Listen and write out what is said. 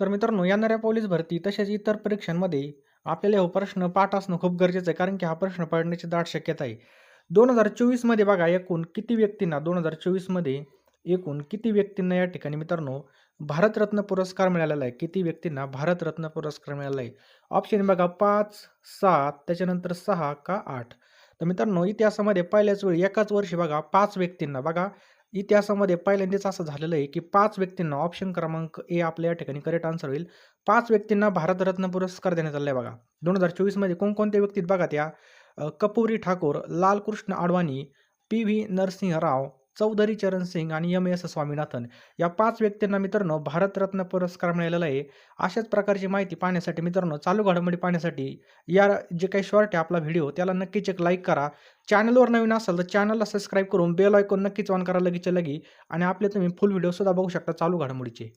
तर मित्रांनो येणाऱ्या पोलीस भरती तसेच इतर परीक्षांमध्ये आपल्याला हा प्रश्न पाठ असणं खूप गरजेचं आहे. कारण की हा प्रश्न पडण्याची दाट शक्यता आहे. दोन हजार चोवीसमध्ये बघा एकूण किती व्यक्तींना दोन हजार चोवीसमध्ये एकूण किती व्यक्तींना या ठिकाणी मित्रांनो भारतरत्न पुरस्कार मिळालेला आहे. किती व्यक्तींना भारतरत्न पुरस्कार मिळाला आहे. ऑप्शन बघा पाच सात त्याच्यानंतर सहा का आठ. तर मित्रांनो इतिहासामध्ये पहिल्याच वेळी एकाच वर्षी बघा पाच व्यक्तींना बघा इतिहासामध्ये पहिल्यांदाच असं झालेलं आहे की पाच व्यक्तींना ऑप्शन क्रमांक ए आपल्या या ठिकाणी करेक्ट आन्सर होईल. पाच व्यक्तींना भारतरत्न पुरस्कार देण्यात आला आहे बघा. दोन हजार चोवीसमध्ये कोणकोणत्या व्यक्तीत बघा त्या? कपुरी ठाकूर लालकृष्ण आडवाणी पी व्ही नरसिंह राव चौधरी चरण सिंग आणि एम एस स्वामीनाथन या पाच व्यक्तींना मित्रांनो भारतरत्न पुरस्कार मिळालेला आहे. अशाच प्रकारची माहिती पाहण्यासाठी मित्रांनो चालू घडामोडी पाहण्यासाठी या जे काही शॉर्ट आहे आपला व्हिडिओ त्याला नक्कीच एक लाईक करा. चॅनलवर नवीन असाल तर चॅनलला सबस्क्राईब करून बेल आयकॉन नक्कीच ऑन करा लगेच लगी. आणि आपले तुम्ही फुल व्हिडिओसुद्धा बघू शकता चालू घडामोडीचे.